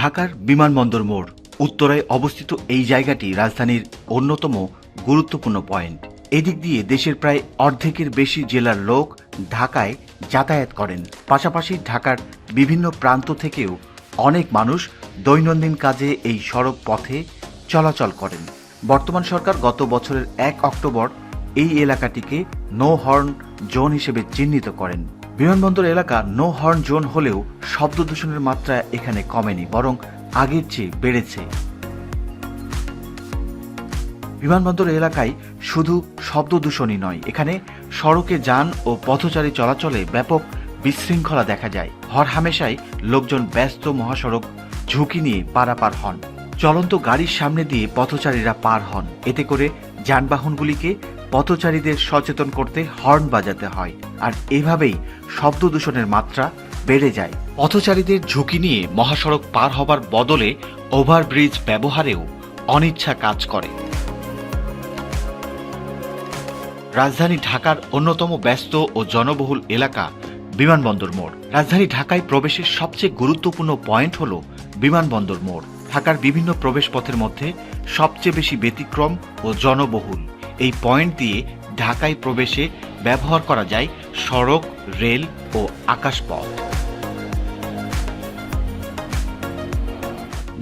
ঢাকার বিমানবন্দর মোড় উত্তরায় অবস্থিত এই জায়গাটি রাজধানীর অন্যতম গুরুত্বপূর্ণ পয়েন্ট। এদিক দিয়ে দেশের প্রায় অর্ধেকের বেশি জেলার লোক ঢাকায় যাতায়াত করেন। পাশাপাশি ঢাকার বিভিন্ন প্রান্ত থেকেও অনেক মানুষ দৈনন্দিন কাজে এই সড়ক পথে চলাচল করেন। বর্তমান সরকার গত বছরের এক অক্টোবর এই এলাকাটিকে নো হর্ন জোন হিসেবে চিহ্নিত করেন। বিমানবন্দর এলাকা নো হর্ন জোন হলেও শব্দ দূষণের মাত্রা এখানে কমেনি, বরং আগের চেয়ে বেড়েছে। বিমানবন্দর এলাকায় শুধু শব্দ দূষণই নয়, এখানে সড়কে যান ও পথচারী চলাচলে ব্যাপক বিশৃঙ্খলা দেখা যায়। হরহামেশাই লোকজন ব্যস্ত মহাসড়ক ঝুঁকি নিয়ে পারাপার হন। চলন্ত গাড়ির সামনে দিয়ে পথচারীরা পার হন। এতে করে যানবাহনগুলিকে পথচারীদের সচেতন করতে হর্ন বাজাতে হয়। আর এভাবেই শব্দ দূষণের মাত্রা বেড়ে যায়। পথচারীদের ঝুঁকি নিয়ে মহাসড়ক পার হবার বদলে ওভারব্রিজ ব্যবহারেও অনিচ্ছা কাজ করে। রাজধানী ঢাকার অন্যতম ব্যস্ত ও জনবহুল এলাকা বিমানবন্দর মোড়। রাজধানী ঢাকায় প্রবেশের সবচেয়ে গুরুত্বপূর্ণ পয়েন্ট হল বিমানবন্দর মোড়। ঢাকার বিভিন্ন প্রবেশপথের মধ্যে সবচেয়ে বেশি ব্যতিক্রম ও জনবহুল। এই পয়েন্ট দিয়ে ঢাকায় প্রবেশে ব্যবহার করা যায় সড়ক, রেল ও আকাশপথ।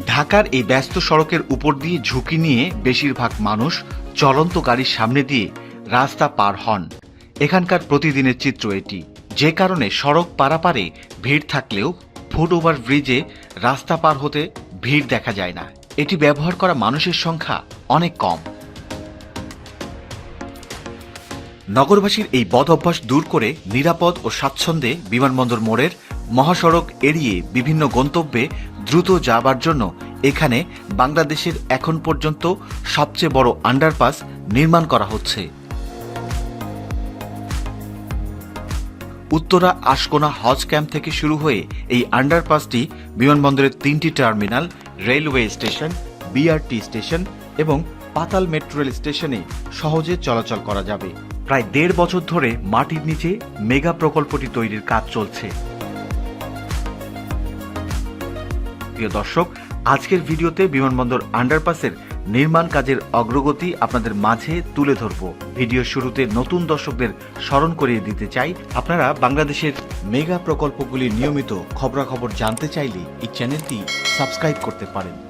ঢাকার এই ব্যস্ত সড়কের উপর দিয়ে ঝুঁকি নিয়ে বেশিরভাগ মানুষ চলন্ত গাড়ির সামনে দিয়ে রাস্তা পার হন। এখানকার প্রতিদিনের চিত্র এটি। যে কারণে সড়ক পারাপারে ভিড় থাকলেও ফুট ওভার ব্রিজে রাস্তা পার হতে ভিড় দেখা যায় না। এটি ব্যবহার করা মানুষের সংখ্যা অনেক কম। নগরবাসীর এই বদ অভ্যাস দূর করে নিরাপদ ও স্বাচ্ছন্দ্যে বিমানবন্দর মোড়ের মহাসড়ক এড়িয়ে বিভিন্ন গন্তব্যে দ্রুত যাবার জন্য এখানে বাংলাদেশের এখন পর্যন্ত সবচেয়ে বড় আন্ডারপাস নির্মাণ করা হচ্ছে। উত্তরা আশকোনা হজ ক্যাম্প থেকে শুরু হয়ে এই আন্ডারপাসটি বিমানবন্দরের তিনটি terminal, railway station BRT station এবং পাতাল মেট্রো রেল স্টেশনে সহজে চলাচল করা যাবে। প্রায় দেড় বছর ধরে মাটির নিচে মেগা প্রকল্পটি তৈরির কাজ চলছে। প্রিয় দর্শক, আজকের ভিডিওতে বিমানবন্দর আন্ডারপাসের নির্মাণ কাজের অগ্রগতি আপনাদের মাঝে তুলে ধরব। ভিডিও শুরুতে নতুন দর্শকদের স্মরণ করিয়ে দিতে চাই, আপনারা বাংলাদেশের মেগা প্রকল্পগুলির নিয়মিত খবরাখবর জানতে চাইলে এই চ্যানেলটি সাবস্ক্রাইব করতে পারেন।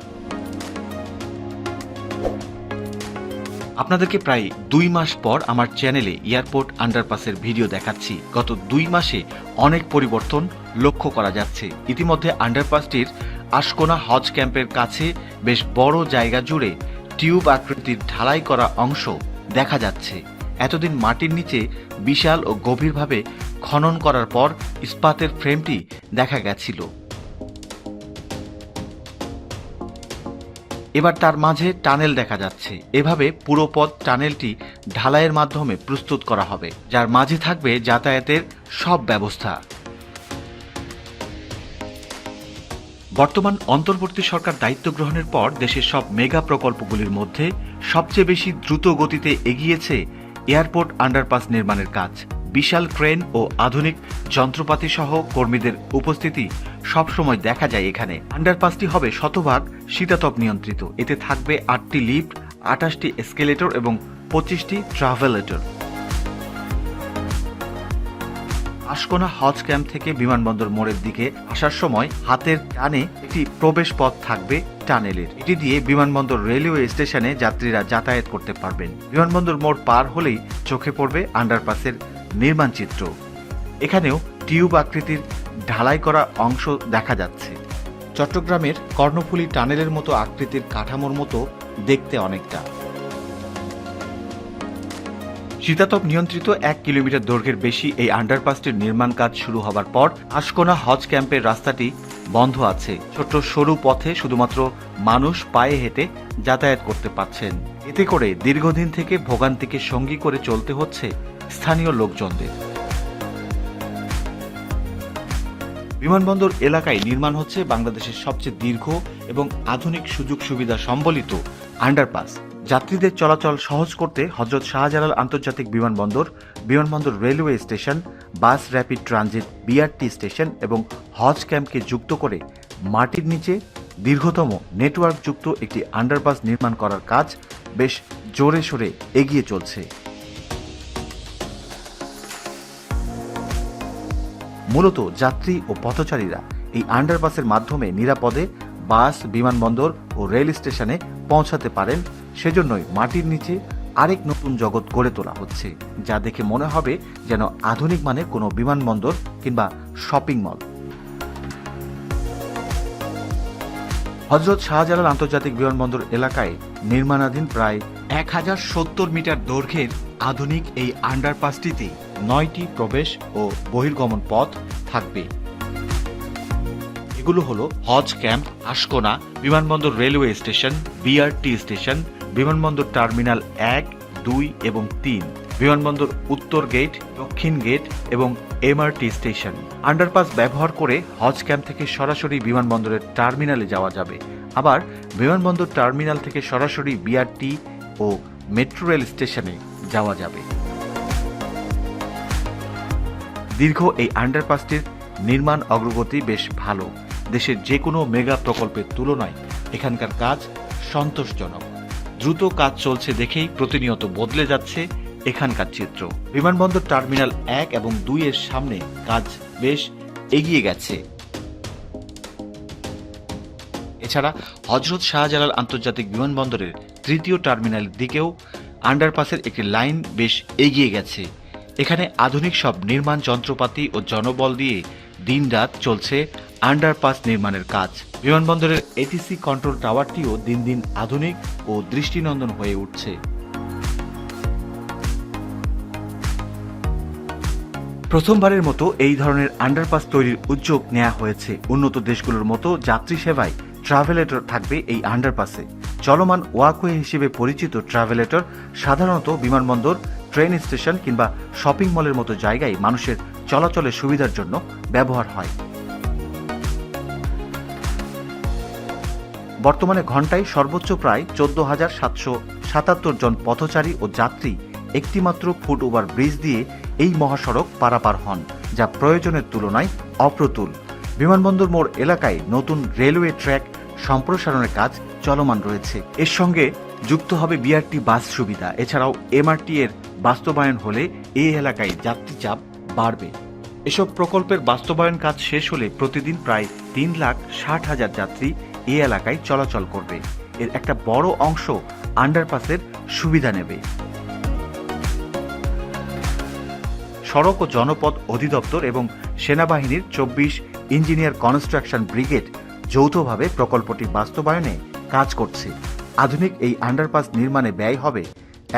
আপনাদেরকে প্রায় দুই মাস পর আমার চ্যানেলে এয়ারপোর্ট আন্ডারপাসের ভিডিও দেখাচ্ছি। গত দুই মাসে অনেক পরিবর্তন লক্ষ্য করা যাচ্ছে। ইতিমধ্যে আন্ডারপাসটির আশকোনা হজ ক্যাম্পের কাছে বেশ বড় জায়গা জুড়ে টিউব আকৃতির ঢালাই করা অংশ দেখা যাচ্ছে। এতদিন মাটির নিচে বিশাল ও গভীরভাবে খনন করার পর ইস্পাতের ফ্রেমটি দেখা গেছিল। এবার তার মাঝে টানেল দেখা যাচ্ছে। এভাবে পুরো পথ টানেলটি ঢালাইয়ের মাধ্যমে প্রস্তুত করা হবে, যার মাঝে থাকবে যাতায়াতের সব ব্যবস্থা। বর্তমান অন্তর্বর্তী সরকার দায়িত্ব গ্রহণের পর দেশের সব মেগা প্রকল্পগুলির মধ্যে সবচেয়ে বেশি দ্রুত গতিতে এগিয়েছে এয়ারপোর্ট আন্ডারপাস নির্মাণের কাজ। বিশাল ক্রেন ও আধুনিক যন্ত্রপাতি সহ কর্মীদের উপস্থিতি সবসময় দেখা যায় এখানে। আন্ডারপাসটি হবে শতভাগ শীতাতপ নিয়ন্ত্রিত। এতে থাকবে আটটি লিফট, আঠাশটি এসকেলেটর এবং পঁচিশটি ট্রাভেলেটর। আশকোনা হজ ক্যাম্প থেকে বিমানবন্দর মোড়ের দিকে আসার সময় হাতের টানে একটি প্রবেশ পথ থাকবে টানেলের। এটি দিয়ে বিমানবন্দর রেলওয়ে স্টেশনে যাত্রীরা যাতায়াত করতে পারবেন। বিমানবন্দর মোড় পার হলেই চোখে পড়বে আন্ডারপাসের নির্মাণ চিত্র। এখানেও টিউব আকৃতির ঢালাই করা অংশ দেখা যাচ্ছে। চট্টগ্রামের কর্ণফুলী টানেলের মতো আকৃতির কাঠামোর মতো দেখতে অনেকটা। শীতাতপ নিয়ন্ত্রিত এক কিলোমিটার দৈর্ঘ্যের বেশি এই আন্ডারপাসটির নির্মাণ কাজ শুরু হবার পর আশকোনা হজ ক্যাম্পের রাস্তাটি বন্ধ আছে। ছোট্ট সরু পথে শুধুমাত্র মানুষ পায়ে হেঁটে যাতায়াত করতে পারছেন। এতে করে দীর্ঘদিন থেকে ভোগান্তিকে সঙ্গী করে চলতে হচ্ছে স্থানীয় লোকজনদের। বিমানবন্দর এলাকায় নির্মাণ হচ্ছে বাংলাদেশের সবচেয়ে দীর্ঘ এবং আধুনিক সুযোগ সুবিধা সম্বলিত আন্ডারপাস যাত্রীদের চলাচল সহজ করতে হজরত শাহজালাল আন্তর্জাতিক বিমানবন্দর বিমানবন্দর railway station, bus rapid transit BRT station এবং হজ ক্যাম্পকে যুক্ত করে মাটির নিচে দীর্ঘতম নেটওয়ার্কযুক্ত একটি আন্ডারপাস নির্মাণ করার কাজ বেশ জোরে সোরে এগিয়ে চলছে। মূলত যাত্রী ও পথচারীরা এই আন্ডারপাসের মাধ্যমে নিরাপদে বাস, বিমানবন্দর ও রেল স্টেশনে পৌঁছাতে পারেন। সেজন্যই মাটির নিচে আরেক নতুন জগৎ গড়ে তোলা হচ্ছে, যা দেখে মনে হবে যেন আধুনিক মানের কোনো বিমানবন্দর কিংবা শপিং মল হজরত শাহজালাল আন্তর্জাতিক বিমানবন্দর এলাকায় নির্মাণাধীন প্রায় এক হাজার সত্তর মিটার দৈর্ঘ্যের আধুনিক এই আন্ডারপাসটিতে নয়টি প্রবেশ ও বহির্গমন পথ থাকবে। এগুলো হলো হজ ক্যাম্প, আশকোনা, বিমানবন্দর রেলওয়ে স্টেশন বিআরটি স্টেশন, বিমানবন্দর টার্মিনাল এক, দুই এবং তিন, বিমানবন্দর উত্তর গেট, দক্ষিণ গেট এবং এমআরটি স্টেশন। আন্ডারপাস ব্যবহার করে হজ ক্যাম্প থেকে সরাসরি বিমানবন্দরের টার্মিনালে যাওয়া যাবে। আবার বিমানবন্দর টার্মিনাল থেকে সরাসরি বিআরটি ও মেট্রো রেল স্টেশনে যাওয়া যাবে। দীর্ঘ এই আন্ডারপাসটির নির্মাণ অগ্রগতি বেশ ভালো। দেশের যে কোনো মেগা প্রকল্পের তুলনায় এখানকার কাজ সন্তোষজনক। দ্রুত কাজ চলছে দেখেই প্রতিনিয়ত বদলে যাচ্ছে এখানকার চিত্র। বিমানবন্দর টার্মিনাল এক এবং দুই এর সামনে কাজ বেশ এগিয়ে গেছে। এছাড়া হজরত শাহজালাল আন্তর্জাতিক বিমানবন্দরের তৃতীয় টার্মিনালের দিকেও আন্ডারপাসের একটি লাইন বেশ এগিয়ে গেছে। এখানে আধুনিক সব নির্মাণ যন্ত্রপাতি ও জনবল দিয়ে দিনরাত চলছে আন্ডারপাস নির্মাণের কাজ। বিমানবন্দরের এটিসি কন্ট্রোল টাওয়ারটিও দিন দিন আধুনিক ও দৃষ্টিনন্দন হয়ে উঠছে। প্রথমবারের মতো এই ধরনের আন্ডারপাস তৈরির উদ্যোগ নেওয়া হয়েছে। উন্নত দেশগুলোর মতো যাত্রী সেবায় ট্রাভেলেটর থাকবে এই আন্ডারপাসে। চলমান ওয়াকওয়ে হিসেবে পরিচিত ট্রাভেলেটর সাধারণত বিমানবন্দর ট্রেন স্টেশন কিংবা শপিং মলের মতো জায়গায় মানুষের চলাচলের সুবিধার জন্য ব্যবহার হয়। বর্তমানে ঘন্টায় সর্বোচ্চ প্রায় চোদ্দ হাজার সাতশো সাতাত্তর জন পথচারী ও যাত্রী একটিমাত্র ফুট ওভার ব্রিজ দিয়ে এই মহাসড়ক পারাপার হন, যা প্রয়োজনের তুলনায় অপ্রতুল। বিমানবন্দর মোড় এলাকায় নতুন রেলওয়ে ট্র্যাক সম্প্রসারণের কাজ চলমান রয়েছে। এর সঙ্গে যুক্ত হবে বিআরটি বাস সুবিধা। এছাড়াও এমআরটি এর বাস্তবায়ন হলে এই এলাকায় যাত্রী চাপ বাড়বে। এসব প্রকল্পের বাস্তবায়ন কাজ শেষ হলে প্রতিদিন প্রায় তিন লাখ ষাট হাজার যাত্রী এই এলাকায় চলাচল করবে। এর একটা বড় অংশ আন্ডারপাসের সুবিধা নেবে। সড়ক ও জনপথ অধিদপ্তর এবং সেনাবাহিনীর চব্বিশ ইঞ্জিনিয়ার কনস্ট্রাকশন ব্রিগেড যৌথভাবে প্রকল্পটি বাস্তবায়নে কাজ করছে। আধুনিক এই আন্ডারপাস নির্মাণে ব্যয় হবে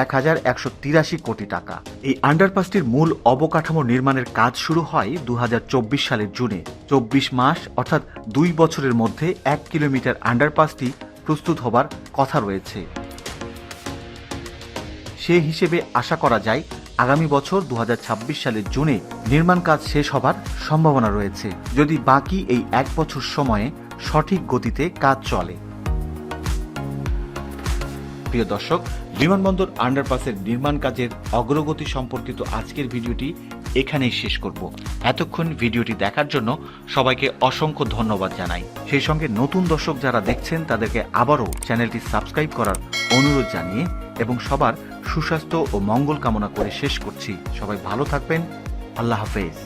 এক হাজার একশো তিরাশি কোটি টাকা। এই আন্ডারপাসটির মূল অবকাঠামো নির্মাণের কাজ শুরু হয় দু হাজার চব্বিশ সালের জুনে। চব্বিশ মাস অর্থাৎ দুই বছরের মধ্যে এক কিলোমিটার আন্ডারপাসটি প্রস্তুত হবার কথা রয়েছে। সে হিসেবে আশা করা যায়, আগামী বছর দু হাজার ছাব্বিশ সালের জুনে নির্মাণ কাজ শেষ হবার সম্ভাবনা রয়েছে। যদি বাকি এই এক বছর সময়ে সঠিক গতিতে কাজ চলে। প্রিয় দর্শক, বিমানবন্দর আন্ডারপাসের নির্মাণ কাজের অগ্রগতি সম্পর্কিত আজকের ভিডিওটি এখানেই শেষ করব। এতক্ষণ ভিডিওটি দেখার জন্য সবাইকে অসংখ্য ধন্যবাদ জানাই। সেই সঙ্গে নতুন দর্শক যারা দেখছেন, তাদেরকে আবারও চ্যানেলটি সাবস্ক্রাইব করার অনুরোধ জানিয়ে এবং সবার সুস্বাস্থ্য ও মঙ্গল কামনা করে শেষ করছি। সবাই ভালো থাকবেন। আল্লাহ হাফেজ।